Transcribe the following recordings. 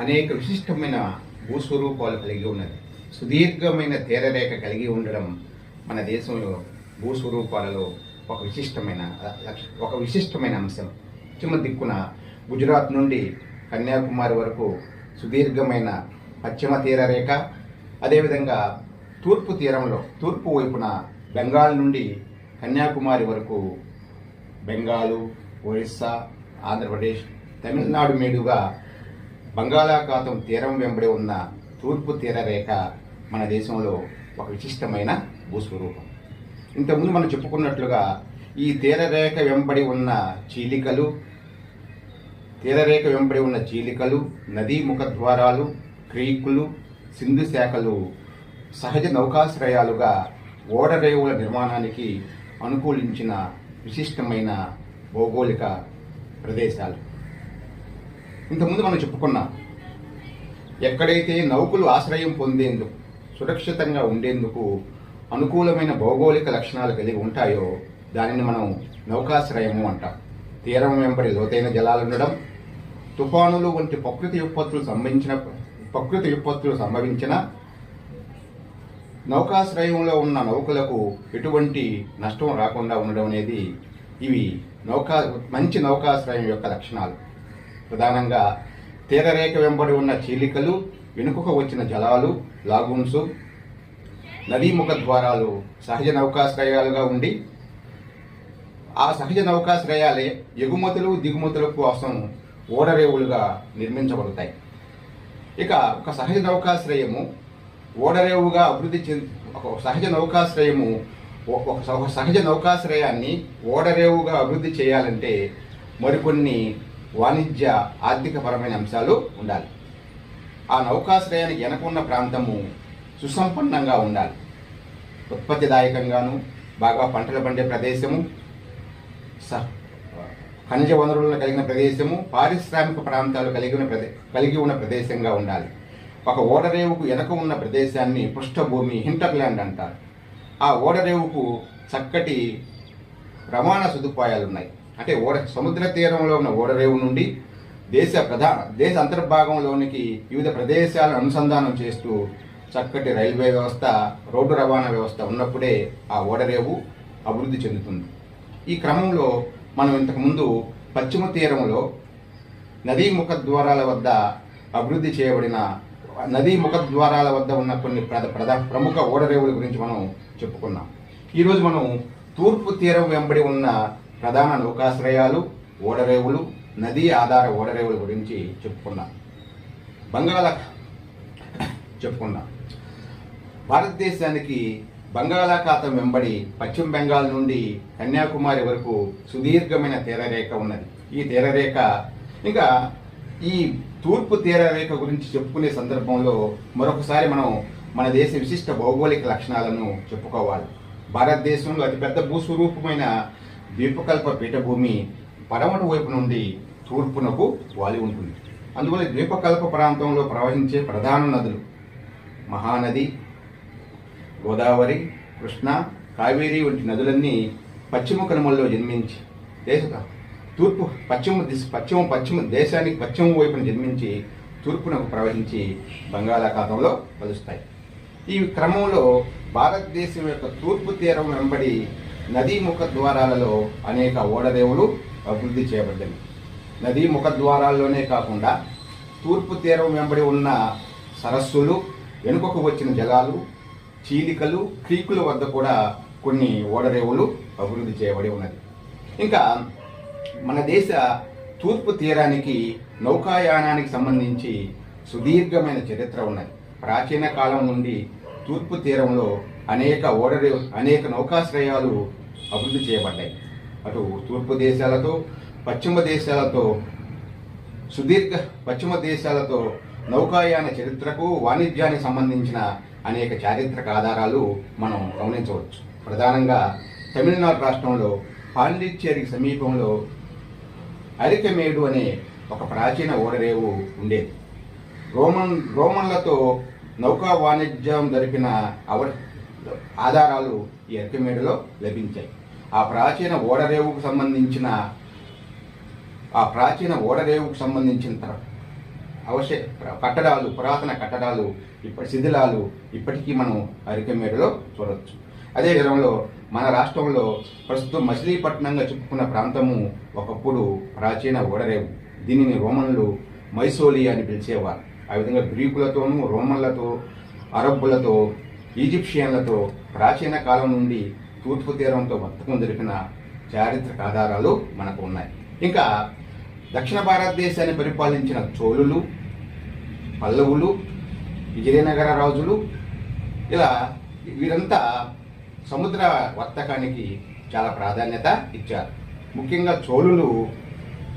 అనేక విశిష్టమైన భూస్వరూపాలు కలిగి ఉన్నది. సుదీర్ఘమైన తీరరేఖ కలిగి ఉండడం మన దేశంలో భూస్వరూపాలలో ఒక విశిష్టమైన ఒక విశిష్టమైన అంశం. పశ్చిమ దిక్కున గుజరాత్ నుండి కన్యాకుమారి వరకు సుదీర్ఘమైన పశ్చిమ తీరరేఖ అదేవిధంగా తూర్పు తీరంలో తూర్పు వైపున బెంగాల్ నుండి కన్యాకుమారి వరకు బెంగాలు ఒరిస్సా ఆంధ్రప్రదేశ్ తమిళనాడు మీదుగా బంగాళాఖాతం తీరం వెంబడి ఉన్న తూర్పు తీరరేఖ మన దేశంలో ఒక విశిష్టమైన భూస్వరూపం. ఇంతకుముందు మనం చెప్పుకున్నట్లుగా ఈ తీరరేఖ వెంబడి ఉన్న చీలికలు తీరరేఖ వెంబడి ఉన్న చీలికలు నదీ ముఖద్వారాలు క్రీకులు సింధు శాఖలు సహజ నౌకాశ్రయాలుగా ఓడరేవుల నిర్మాణానికి అనుకూలించిన విశిష్టమైన భౌగోళిక ప్రదేశాలు. ఇంతకుముందు మనం చెప్పుకున్నాం. ఎక్కడైతే నౌకలు ఆశ్రయం పొందేందుకు సురక్షితంగా ఉండేందుకు అనుకూలమైన భౌగోళిక లక్షణాలు కలిగి ఉంటాయో దానిని మనం నౌకాశ్రయము అంటాం. తీరం వెంబడి లోతైన జలాలు ఉండడం తుఫానులు వంటి ప్రకృతి విపత్తులు సంభవించిన ప్రకృతి విపత్తులు సంభవించిన నౌకాశ్రయంలో ఉన్న నౌకలకు ఎటువంటి నష్టం రాకుండా ఉండడం అనేది ఇవి నౌకా మంచి నౌకాశ్రయం యొక్క లక్షణాలు. ప్రధానంగా తీరరేఖ వెంబడి ఉన్న చీలికలు వెనుకకు వచ్చిన జలాలు లాగూన్స్ నదీ ముఖ ద్వారాలు సహజ నౌకాశ్రయాలుగా ఉండి ఆ సహజ నౌకాశ్రయాలే ఎగుమతులు దిగుమతుల కోసం ఓడరేవులుగా నిర్మించబడతాయి. ఇక ఒక సహజ నౌకాశ్రయము ఓడరేవుగా అభివృద్ధి చెంది ఒక సహజ నౌకాశ్రయము ఒక ఒక సహజ నౌకాశ్రయాన్ని ఓడరేవుగా అభివృద్ధి చేయాలంటే మరికొన్ని వాణిజ్య ఆర్థికపరమైన అంశాలు ఉండాలి. ఆ నౌకాశ్రయానికి వెనకున్న ప్రాంతము సుసంపన్నంగా ఉండాలి. ఉత్పత్తిదాయకంగాను బాగా పంటలు పండే ప్రదేశము స ఖనిజ వనరులను కలిగిన ప్రదేశము పారిశ్రామిక ప్రాంతాలు కలిగిన ప్రదే కలిగి ఉన్న ప్రదేశంగా ఉండాలి. ఒక ఓడరేవుకు వెనక ఉన్న ప్రదేశాన్ని పృష్ఠభూమి హింటర్లాండ్ అంటారు. ఆ ఓడరేవుకు చక్కటి రవాణా సదుపాయాలు ఉన్నాయి అంటే ఓడ సముద్ర తీరంలో ఉన్న ఓడరేవు నుండి దేశ ప్రధాన దేశ అంతర్భాగంలోనికి వివిధ ప్రదేశాలను అనుసంధానం చేస్తూ చక్కటి రైల్వే వ్యవస్థ రోడ్డు రవాణా వ్యవస్థ ఉన్నప్పుడే ఆ ఓడరేవు అభివృద్ధి చెందుతుంది. ఈ క్రమంలో మనం ఇంతకుముందు పశ్చిమ తీరంలో నదీ ముఖద్వారాల వద్ద అభివృద్ధి చేయబడిన నదీ ముఖద్వారాల వద్ద ఉన్న కొన్ని ప్రధ ప్రముఖ ఓడరేవుల గురించి మనం చెప్పుకున్నాం. ఈరోజు మనం తూర్పు తీరం వెంబడి ఉన్న ప్రధాన నౌకాశ్రయాలు ఓడరేవులు నదీ ఆధార ఓడరేవుల గురించి చెప్పుకున్నాం. బంగాళ చెప్పుకున్నాం. భారతదేశానికి బంగాళాఖాతం వెంబడి పశ్చిమ బెంగాల్ నుండి కన్యాకుమారి వరకు సుదీర్ఘమైన తీరరేఖ ఉన్నది. ఈ తీరరేఖ ఇంకా ఈ తూర్పు తీరరేఖ గురించి చెప్పుకునే సందర్భంలో మరొకసారి మనం మన దేశ విశిష్ట భౌగోళిక లక్షణాలను చెప్పుకోవాలి. భారతదేశంలో అతిపెద్ద భూస్వరూపమైన ద్వీపకల్ప పీఠభూమి పడమటి వైపు నుండి తూర్పునకు వాలి ఉంటుంది. అందువల్ల ద్వీపకల్ప ప్రాంతంలో ప్రవహించే ప్రధాన నదులు మహానది గోదావరి కృష్ణ కావేరి వంటి నదులన్నీ పశ్చిమ కనుమల్లో జన్మించి దేశ తూర్పు పశ్చిమ దిశ పశ్చిమ పశ్చిమ దేశానికి పశ్చిమ వైపున జన్మించి తూర్పునకు ప్రవహించి బంగాళాఖాతంలో కలుస్తాయి. ఈ క్రమంలో భారతదేశం యొక్క తూర్పు తీరం వెంబడి నదీ ముఖ ద్వారాలలో అనేక ఓడరేవులు అభివృద్ధి చేయబడ్డాయి. నదీ ముఖ ద్వారాల్లోనే కాకుండా తూర్పు తీరం వెంబడి ఉన్న సరస్సులు వెనుకకు వచ్చిన జలాలు చీలికలు క్రీకుల వద్ద కూడా కొన్ని ఓడరేవులు అభివృద్ధి చేయబడి ఉన్నది. ఇంకా మన దేశ తూర్పు తీరానికి నౌకాయానానికి సంబంధించి సుదీర్ఘమైన చరిత్ర ఉన్నది. ప్రాచీన కాలం నుండి తూర్పు తీరంలో అనేక ఓడరే అనేక నౌకాశ్రయాలు అభివృద్ధి చేయబడ్డాయి. అటు తూర్పు దేశాలతో పశ్చిమ దేశాలతో సుదీర్ఘ పశ్చిమ దేశాలతో నౌకాయాన చరిత్రకు వాణిజ్యానికి సంబంధించిన అనేక చారిత్రక ఆధారాలు మనం గమనించవచ్చు. ప్రధానంగా తమిళనాడు రాష్ట్రంలో పాండిచ్చేరికి సమీపంలో అరికమేడు అనే ఒక ప్రాచీన ఓడరేవు ఉండేది. రోమన్ రోమన్లతో నౌకా వాణిజ్యం జరిపిన అవ ఆధారాలు ఈ అరికమేడులో లభించాయి. ఆ ప్రాచీన ఓడరేవుకు సంబంధించిన ఆ ప్రాచీన ఓడరేవుకు సంబంధించిన తర- కట్టడాలు పురాతన కట్టడాలు ఇప్పటి శిథిలాలు ఇప్పటికీ మనం అరికమేడలో చూడవచ్చు అదే విధంలో మన రాష్ట్రంలో ప్రస్తుతం మచిలీపట్నంగా చెప్పుకున్న ప్రాంతము ఒకప్పుడు ప్రాచీన ఓడరేవు. దీనిని రోమన్లు మైసోలి అని పిలిచేవారు. ఆ విధంగా గ్రీకులతోనూ రోమన్లతో అరబ్బులతో ఈజిప్షియన్లతో ప్రాచీన కాలం నుండి తూర్పు తీరంతో వర్తకం జరిపిన చారిత్రక ఆధారాలు మనకు ఉన్నాయి. ఇంకా దక్షిణ భారతదేశాన్ని పరిపాలించిన చోళులు పల్లవులు విజయనగర రాజులు ఇలా వీరంతా సముద్ర వర్తకానికి చాలా ప్రాధాన్యత ఇచ్చారు. ముఖ్యంగా చోళులు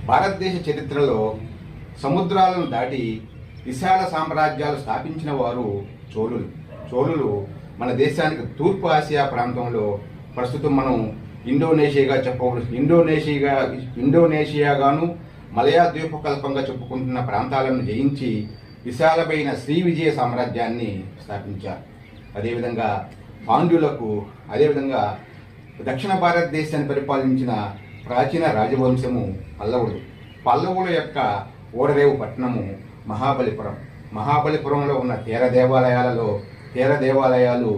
భారతదేశ చరిత్రలో సముద్రాలను దాటి విశాల సామ్రాజ్యాలు స్థాపించిన వారు చోళులు. చోళులు మన దేశానికి తూర్పు ఆసియా ప్రాంతంలో ప్రస్తుతం మనం ఇండోనేషియాగా చెప్పవలసి ఇండోనేషియాగా ఇండోనేషియాగాను మలయా ద్వీపకల్పంగా చెప్పుకుంటున్న ప్రాంతాలను జయించి విశాలమైన శ్రీ విజయ సామ్రాజ్యాన్ని స్థాపించారు. అదేవిధంగా పాండ్యులకు అదేవిధంగా దక్షిణ భారతదేశాన్ని పరిపాలించిన ప్రాచీన రాజవంశము పల్లవులు పల్లవుల యొక్క ఓడరేవు పట్టణము మహాబలిపురం. మహాబలిపురంలో ఉన్న తీర దేవాలయాలలో తీర దేవాలయాలు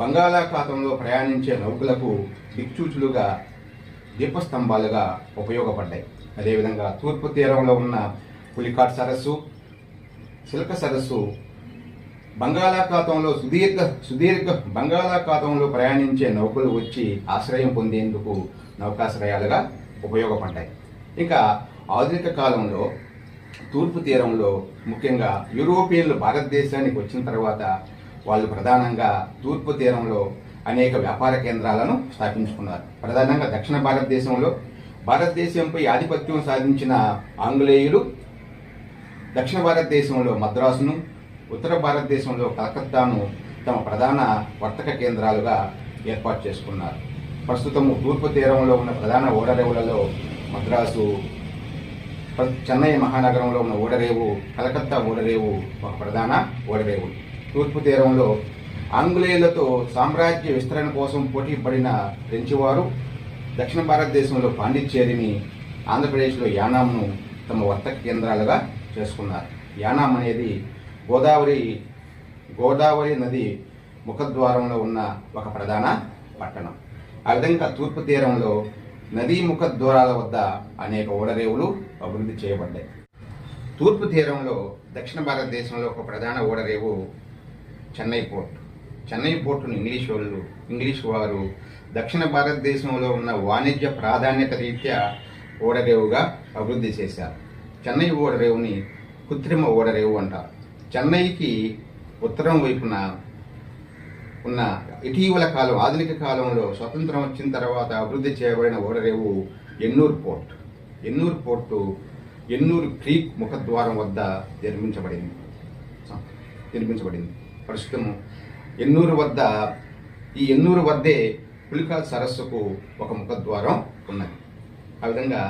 బంగాళాఖాతంలో ప్రయాణించే నౌకలకు దిక్చూచులుగా దీపస్తంభాలుగా ఉపయోగపడ్డాయి. అదేవిధంగా తూర్పు తీరంలో ఉన్న పులికాట్ సరస్సు శిల్క సరస్సు బంగాళాఖాతంలో సుదీర్ఘ సుదీర్ఘ బంగాళాఖాతంలో ప్రయాణించే నౌకలు వచ్చి ఆశ్రయం పొందేందుకు నౌకాశ్రయాలుగా ఉపయోగపడ్డాయి. ఇంకా ఆధునిక కాలంలో తూర్పు తీరంలో ముఖ్యంగా యూరోపియన్లు భారతదేశానికి వచ్చిన తర్వాత వాళ్ళు ప్రధానంగా తూర్పు తీరంలో అనేక వ్యాపార కేంద్రాలను స్థాపించుకున్నారు. ప్రధానంగా దక్షిణ భారతదేశంలో భారతదేశంపై ఆధిపత్యం సాధించిన ఆంగ్లేయులు దక్షిణ భారతదేశంలో మద్రాసును ఉత్తర భారతదేశంలో కలకత్తాను తమ ప్రధాన వర్తక కేంద్రాలుగా ఏర్పాటు చేసుకున్నారు. ప్రస్తుతము తూర్పు తీరంలో ఉన్న ప్రధాన ఓడరేవులలో మద్రాసు చెన్నై మహానగరంలో ఉన్న ఓడరేవు కలకత్తా ఓడరేవు ఒక ప్రధాన ఓడరేవు. తూర్పు తీరంలో ఆంగ్లేయులతో సామ్రాజ్య విస్తరణ కోసం పోటీ పడిన ఫ్రెంచి వారు దక్షిణ భారతదేశంలో పాండిచ్చేరిని ఆంధ్రప్రదేశ్లో యానాంను తమ వర్తక కేంద్రాలుగా చేసుకున్నారు. యానాం అనేది గోదావరి గోదావరి నది ముఖద్వారంలో ఉన్న ఒక ప్రధాన పట్టణం. ఆ విధంగా తూర్పు తీరంలో నదీ ముఖద్వారాల వద్ద అనేక ఓడరేవులు అభివృద్ధి చేయబడ్డాయి. తూర్పు తీరంలో దక్షిణ భారతదేశంలో ఒక ప్రధాన ఓడరేవు చెన్నై పోర్ట్. చెన్నై పోర్టును ఇంగ్లీష్ వాళ్ళు ఇంగ్లీష్ వారు దక్షిణ భారతదేశంలో ఉన్న వాణిజ్య ప్రాధాన్యత రీత్యా ఓడరేవుగా అభివృద్ధి చేశారు. చెన్నై ఓడరేవుని కృత్రిమ ఓడరేవు అంటారు. చెన్నైకి ఉత్తరం వైపున ఉన్న ఇటీవల కాలం ఆధునిక కాలంలో స్వతంత్రం వచ్చిన తర్వాత అభివృద్ధి చేయబడిన ఓడరేవు Ennore port. Ennore port Ennore creek ముఖద్వారం వద్ద నిర్మించబడింది. నిర్మించబడింది. ప్రస్తుతము ఎన్నూరు వద్ద ఈ ఎన్నూరు వద్దే పులికాల్ సరస్సుకు ఒక ముఖద్వారం ఉన్నది. ఆ విధంగా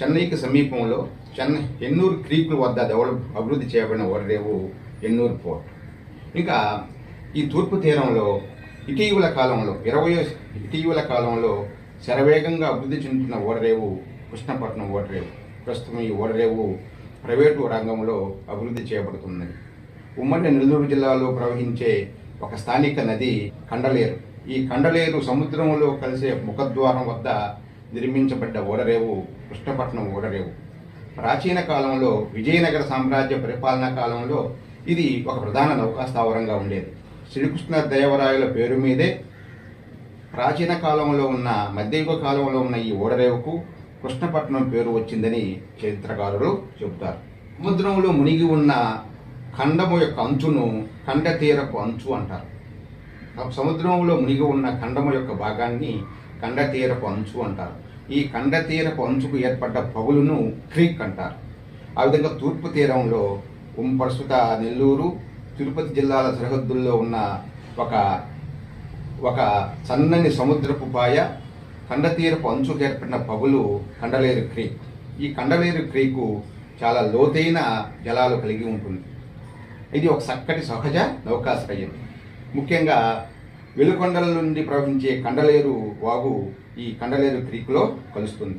చెన్నైకి సమీపంలో చెన్నై ఎన్నూరు క్రీకుల వద్ద డెవలప్ అభివృద్ధి చేయబడిన ఓడరేవు ఎన్నూరు పోర్ట్. ఇంకా ఈ తూర్పు తీరంలో ఇటీవల కాలంలో ఇరవై ఇటీవల కాలంలో శరవేగంగా అభివృద్ధి చెందుతున్న ఓడరేవు కృష్ణపట్నం ఓడరేవు. ప్రస్తుతం ఈ ఓడరేవు ప్రైవేటు రంగంలో అభివృద్ధి చేయబడుతున్నది ఉమ్మడి నెల్లూరు జిల్లాలో ప్రవహించే ఒక స్థానిక నది కండలేరు ఈ కండలేరు సముద్రంలో కలిసే ముఖద్వారం వద్ద నిర్మించబడ్డ ఓడరేవు కృష్ణపట్నం ఓడరేవు. ప్రాచీన కాలంలో విజయనగర సామ్రాజ్య పరిపాలనా కాలంలో ఇది ఒక ప్రధాన నౌకా స్థావరంగా ఉండేది. శ్రీకృష్ణ దేవరాయల పేరు మీదే ప్రాచీన కాలంలో ఉన్న మధ్యయుగ కాలంలో ఉన్న ఈ ఓడరేవుకు కృష్ణపట్నం పేరు వచ్చిందని చరిత్రకారులు చెబుతారు. సముద్రంలో మునిగి ఉన్న ఖండము యొక్క అంచును ఖండ తీరపు అంచు అంటారు. సముద్రంలో మునిగి ఉన్న ఖండము యొక్క భాగాన్ని ఖండ తీరపు అంచు అంటారు. ఈ ఖండ తీరపు అంచుకు ఏర్పడ్డ పగులును క్రీక్ అంటారు. ఆ విధంగా తూర్పు తీరంలో ప్రస్తుత నెల్లూరు తిరుపతి జిల్లాల సరిహద్దుల్లో ఉన్న ఒక ఒక సన్నని సముద్రపు పాయ కండతీరపు అంచుకు ఏర్పడిన పగులు కండలేరు క్రీక్. ఈ కండలేరు క్రీకు చాలా లోతైన జలాలు కలిగి ఉంటుంది. ఇది ఒక చక్కటి సహజ నౌకాశ్రయం. ముఖ్యంగా వెలుకొండల నుండి ప్రవహించే కండలేరు వాగు ఈ కండలేరు క్రీక్లో కలుస్తుంది.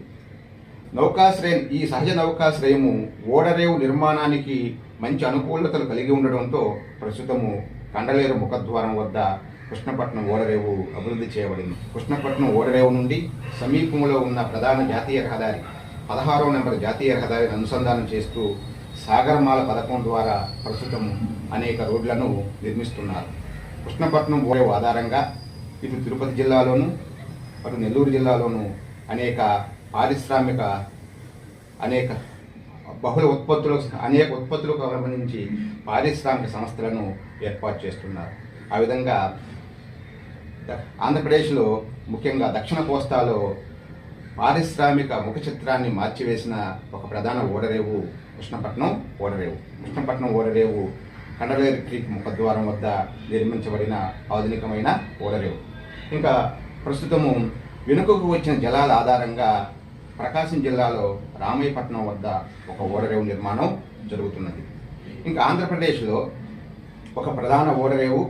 నౌకాశ్రయం ఈ సహజ నౌకాశ్రయము ఓడరేవు నిర్మాణానికి మంచి అనుకూలతలు కలిగి ఉండడంతో ప్రస్తుతము కండలేరు ముఖద్వారం వద్ద కృష్ణపట్నం ఓడరేవు అభివృద్ధి చేయబడింది. కృష్ణపట్నం ఓడరేవు నుండి సమీపంలో ఉన్న ప్రధాన జాతీయ రహదారి పదహారవ నెంబర్ జాతీయ రహదారిని అనుసంధానం చేస్తూ సాగరమాల పథకం ద్వారా ప్రస్తుతం అనేక రోడ్లను నిర్మిస్తున్నారు. కృష్ణపట్నం ఓడరేవు ఆధారంగా ఇటు తిరుపతి జిల్లాలోను అటు నెల్లూరు జిల్లాలోను అనేక పారిశ్రామిక అనేక బహుళ ఉత్పత్తులకు అనేక ఉత్పత్తులకు సంబంధించి పారిశ్రామిక సంస్థలను ఏర్పాటు చేస్తున్నారు. ఆ విధంగా ఆంధ్రప్రదేశ్లో ముఖ్యంగా దక్షిణ కోస్తాలో పారిశ్రామిక ముఖ చిత్రాన్ని మార్చివేసిన ఒక ప్రధాన ఓడరేవు కృష్ణపట్నం ఓడరేవు. కృష్ణపట్నం ఓడరేవు కండలేరు క్రీక్ ముఖద్వారం వద్ద నిర్మించబడిన ఆధునికమైన ఓడరేవు. ఇంకా ప్రస్తుతము వెనుకకు వచ్చిన జలాల ఆధారంగా ప్రకాశం జిల్లాలో రామయ్యపట్నం వద్ద ఒక ఓడరేవు నిర్మాణం జరుగుతున్నది. ఇంకా ఆంధ్రప్రదేశ్లో ఒక ప్రధాన ఓడరేవు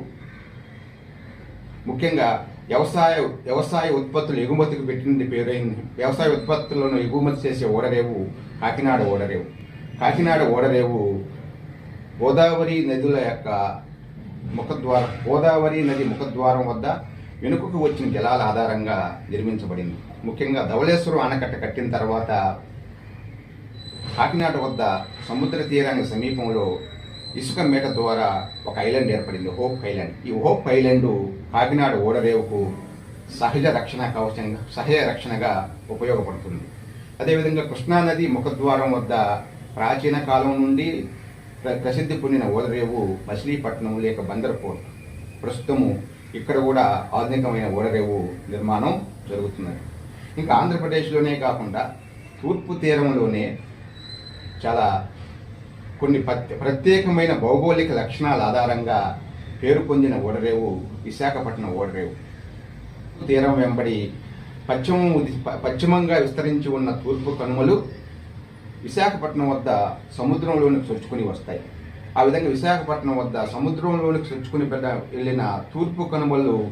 ముఖ్యంగా వ్యవసాయ వ్యవసాయ ఉత్పత్తులు ఎగుమతికి పెట్టింది పేరైంది. వ్యవసాయ ఉత్పత్తులను ఎగుమతి చేసే ఓడరేవు కాకినాడ ఓడరేవు. కాకినాడ ఓడరేవు గోదావరి నదుల యొక్క ముఖద్వారం గోదావరి నది ముఖద్వారం వద్ద వెనుకకు వచ్చిన జలాల ఆధారంగా నిర్మించబడింది. ముఖ్యంగా ధవళేశ్వరం ఆనకట్ట కట్టిన తర్వాత కాకినాడ వద్ద సముద్ర తీరానికి సమీపంలో ఇసుక మేట ద్వారా ఒక ఐలాండ్ ఏర్పడింది. Hope island. ఈ హోప్ ఐలాండ్ కాకినాడ ఓడరేవుకు సహజ రక్షణ కవచంగా సహజ రక్షణగా ఉపయోగపడుతుంది. అదేవిధంగా కృష్ణానది ముఖద్వారం వద్ద ప్రాచీన కాలం నుండి ప్ర- ప్రసిద్ధి పొందిన ఓడరేవు మచిలీపట్నం లేక బందర్ పోర్ట్ ప్రస్తుతము ఇక్కడ కూడా ఆధునికమైన ఓడరేవు నిర్మాణం జరుగుతున్నది. ఇంకా ఆంధ్రప్రదేశ్లోనే కాకుండా తూర్పు తీరంలోనే చాలా కొన్ని ప్రత్యేకమైన భౌగోళిక లక్షణాల ఆధారంగా పేరు పొందిన ఓడరేవు విశాఖపట్నం ఓడరేవు. తీరం వెంబడి పశ్చిమ పశ్చిమంగా విస్తరించి ఉన్న తూర్పు కనుమలు విశాఖపట్నం వద్ద సముద్రంలోనికి చొచ్చుకుని వస్తాయి. ఆ విధంగా విశాఖపట్నం వద్ద సముద్రంలోనికి చొచ్చుకుని వెళ్ళిన తూర్పు కనుమలు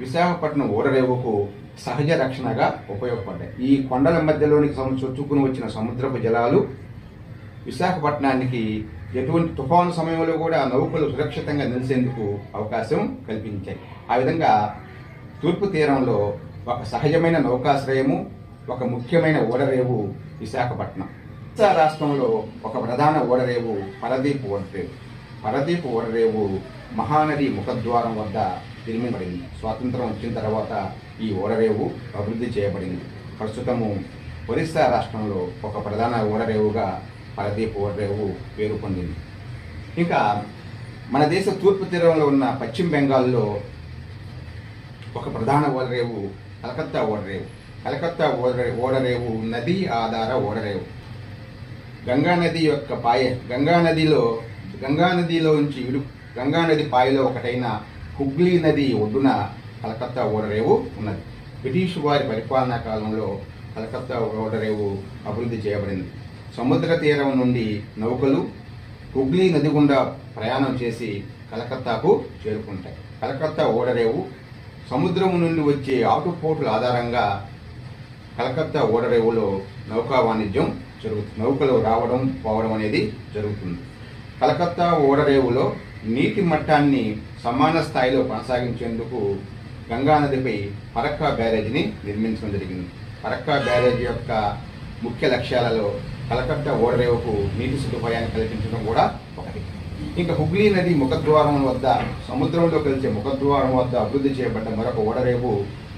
విశాఖపట్నం ఓడరేవుకు సహజ రక్షణగా ఉపయోగపడ్డాయి. ఈ కొండల మధ్యలోనికి చొచ్చుకుని వచ్చిన సముద్రపు జలాలు విశాఖపట్నానికి ఎటువంటి తుఫాను సమయంలో కూడా నౌకలు సురక్షితంగా నిలిచేందుకు అవకాశం కల్పించాయి. ఆ విధంగా తూర్పు తీరంలో ఒక సహజమైన నౌకాశ్రయము ఒక ముఖ్యమైన ఓడరేవు విశాఖపట్నం. ఒరిస్సా రాష్ట్రంలో ఒక ప్రధాన ఓడరేవు పరదీప్ ఓడరేవు. పరదీప్ ఓడరేవు మహానది ముఖద్వారం వద్ద నిర్మింపబడింది. స్వాతంత్రం వచ్చిన తర్వాత ఈ ఓడరేవు అభివృద్ధి చేయబడింది. ప్రస్తుతము ఒరిస్సా రాష్ట్రంలో ఒక ప్రధాన ఓడరేవుగా పరదీప్ ఓడరేవు పేరు పొందింది. ఇంకా మన దేశ తూర్పు తీరంలో ఉన్న పశ్చిమ బెంగాల్లో ఒక ప్రధాన ఓడరేవు కలకత్తా ఓడరేవు. కలకత్తా ఓడరే ఓడరేవు నది ఆధార ఓడరేవు. గంగా నది యొక్క పాయ గంగా నదిలో గంగా విడు గంగా నది పాయలో ఒకటైన హుగ్లీ నది ఒడ్డున కలకత్తా ఓడరేవు ఉన్నది. బ్రిటిష్ వారి పరిపాలనా కాలంలో కలకత్తా ఓడరేవు అభివృద్ధి చేయబడింది. సముద్ర తీరం నుండి నౌకలు హుగ్లీ నది గుండా ప్రయాణం చేసి కలకత్తాకు చేరుకుంటాయి. కలకత్తా ఓడరేవు సముద్రం నుండి వచ్చే ఆటుపోట్ల ఆధారంగా కలకత్తా ఓడరేవులో నౌకా వాణిజ్యం జరుగుతుంది నౌకలు రావడం పోవడం అనేది జరుగుతుంది. కలకత్తా ఓడరేవులో నీటి మట్టాన్ని సమాన స్థాయిలో కొనసాగించేందుకు గంగా నదిపై బ్యారేజీని నిర్మించడం జరిగింది. ఫరక్కా బ్యారేజీ యొక్క ముఖ్య లక్ష్యాలలో కలకత్తా ఓడరేవుకు నీటి సదుపాయాన్ని కల్పించడం కూడా ఒకటి. ఇంకా హుగ్లీ నది ముఖద్వారం వద్ద సముద్రంలో కలిసే ముఖద్వారం వద్ద అభివృద్ధి చేయబడ్డ మరొక ఓడరేవు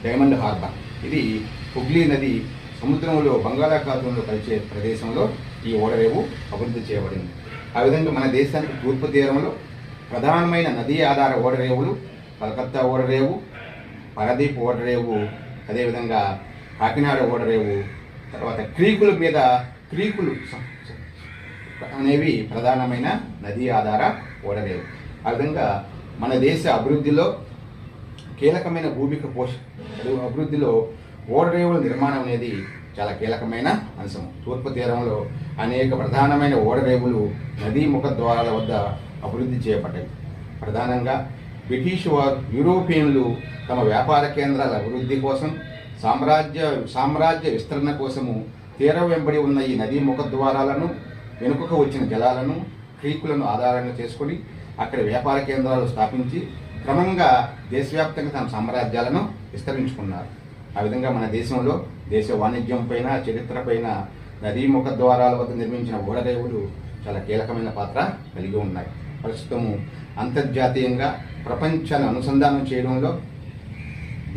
డైమండ్ హార్బర్. ఇది హుగ్లీ నది సముద్రంలో బంగాళాఖాతంలో కలిసే ప్రదేశంలో ఈ ఓడరేవు అభివృద్ధి చేయబడింది. ఆ విధంగా మన దేశానికి తూర్పు తీరంలో ప్రధానమైన నదీ ఆధార ఓడరేవులు కలకత్తా ఓడరేవు పరదీప్ ఓడరేవు అదేవిధంగా కాకినాడ ఓడరేవు తర్వాత క్రీకుల మీద క్రీకులు అనేవి ప్రధానమైన నదీ ఆధార ఓడరేవు. ఆ విధంగా మన దేశ అభివృద్ధిలో కీలకమైన భూమిక పోష అభివృద్ధిలో ఓడరేవుల నిర్మాణం అనేది చాలా కీలకమైన అంశం. తూర్పు తీరంలో అనేక ప్రధానమైన ఓడరేవులు నదీ ముఖద్వారాల వద్ద అభివృద్ధి చేయబడ్డాయి. ప్రధానంగా బ్రిటిష్ వారు యూరోపియన్లు తమ వ్యాపార కేంద్రాల అభివృద్ధి కోసం సామ్రాజ్య సామ్రాజ్య విస్తరణ కోసము తీరం వెంబడి ఉన్న ఈ నదీ ముఖద్వారాలను వెనుకకు వచ్చిన జలాలను క్రీకులను ఆధారంగా చేసుకొని అక్కడ వ్యాపార కేంద్రాలు స్థాపించి క్రమంగా దేశవ్యాప్తంగా తన సామ్రాజ్యాలను విస్తరించుకున్నారు. ఆ విధంగా మన దేశంలో దేశ వాణిజ్యం పైన చరిత్ర పైన నదీ ముఖ ద్వారాల వద్ద నిర్మించిన ఓడరేవులు చాలా కీలకమైన పాత్ర కలిగి ఉన్నాయి. ప్రస్తుతము అంతర్జాతీయంగా ప్రపంచాన్ని అనుసంధానం చేయడంలో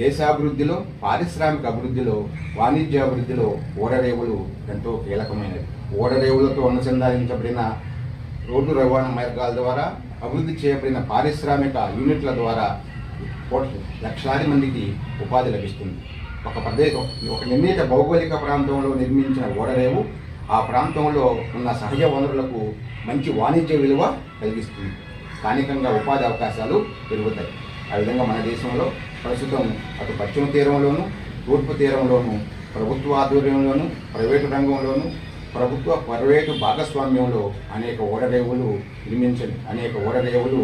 దేశాభివృద్ధిలో పారిశ్రామిక అభివృద్ధిలో వాణిజ్య అభివృద్ధిలో ఓడరేవులు ఎంతో కీలకమైనవి. ఓడరేవులతో అనుసంధానించబడిన రోడ్డు రవాణా మార్గాల ద్వారా అభివృద్ధి చేయబడిన పారిశ్రామిక యూనిట్ల ద్వారా లక్షలాది మందికి ఉపాధి లభిస్తుంది. ఒక ప్రదేశం ఒక నిర్ణీత భౌగోళిక ప్రాంతంలో నిర్మించిన ఓడరేవు ఆ ప్రాంతంలో ఉన్న సహజ వనరులకు మంచి వాణిజ్య విలువ కలిగిస్తుంది. స్థానికంగా ఉపాధి అవకాశాలు పెరుగుతాయి. ఆ విధంగా మన దేశంలో ప్రస్తుతం అటు పశ్చిమ తీరంలోను తూర్పు తీరంలోను ప్రభుత్వ ఆధ్వర్యంలోను ప్రైవేటు రంగంలోను ప్రభుత్వ ప్రైవేటు భాగస్వామ్యంలో అనేక ఓడరేవులు నిర్మించండి అనేక ఓడరేవులు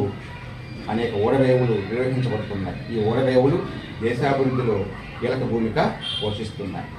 అనేక ఓడరేవులు నిర్వహించబడుతున్నాయి. ఈ ఓడరేవులు దేశాభివృద్ధిలో కీలక భూమిక పోషిస్తున్నాయి.